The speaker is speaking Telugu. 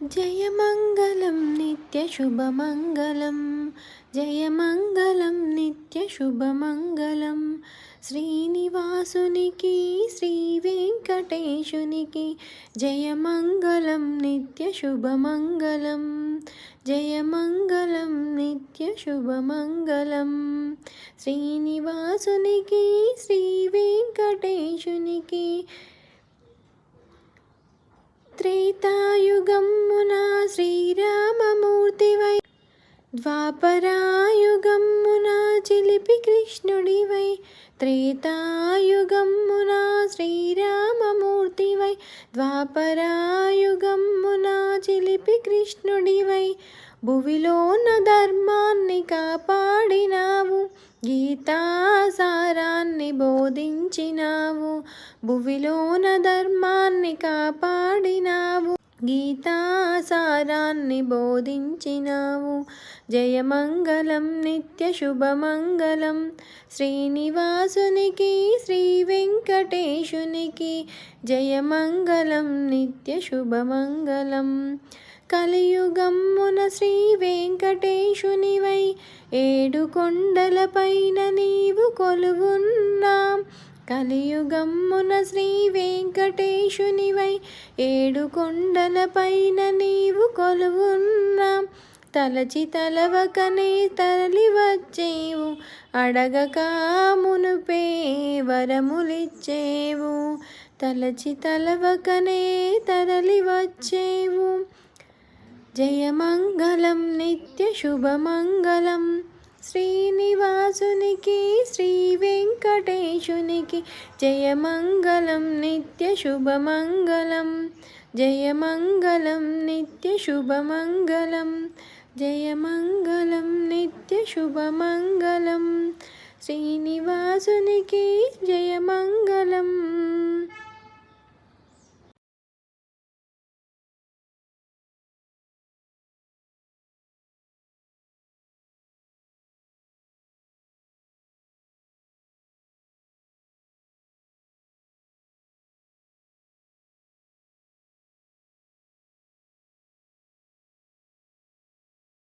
జయమంగళం నిత్యశుభమంగళం జయమంగళం నిత్యశుభమంగళం శ్రీనివాసునికి శ్రీ వెంకటేశునికి జయమంగళం నిత్యశుభమంగళం జయమంగళం నిత్యశుభమంగళం శ్రీనివాసునికి శ్రీ ద్వాపరాయుగమ్మున చిలిపి కృష్ణుడివై త్రేతాయుగమ్మున శ్రీరామమూర్తివై ద్వాపరాయుగమ్మున చిలిపి కృష్ణుడివై భువిలోన ధర్మాన్ని కాపాడినావు గీతాసారాన్ని బోధించినావు భువిలోన ధర్మాన్ని కాపాడినావు గీతాసారాన్ని బోధించినావు. జయమంగళం నిత్య శుభమంగళం. శ్రీనివాసునికి శ్రీ వెంకటేశునికి జయమంగళం నిత్య శుభమంగళం. కలియుగమ్మున శ్రీ వెంకటేశునివై ఏడు కొండలపైన నీవు కొలువున్నా. కలియుగమ్మున శ్రీ వెంకటేశునివై ఏడు కొండలపైన నీవు కొలువున్నా. తలచి తలవకనే తరలి వచ్చేవు అడగక మునుపే వరములిచ్చేవు. తలచి తలవకనే తరలి వచ్చేవు జయమంగళం నిత్య శుభమంగళం. శ్రీనివాసునికి శ్రీ వెంకటేశునికి జయమంగళం నిత్య శుభమంగళం. జయమంగళం నిత్య శుభమంగళం. జయమంగళం నిత్యశుభమంగళం శ్రీనివాసునికి జయమంగళం.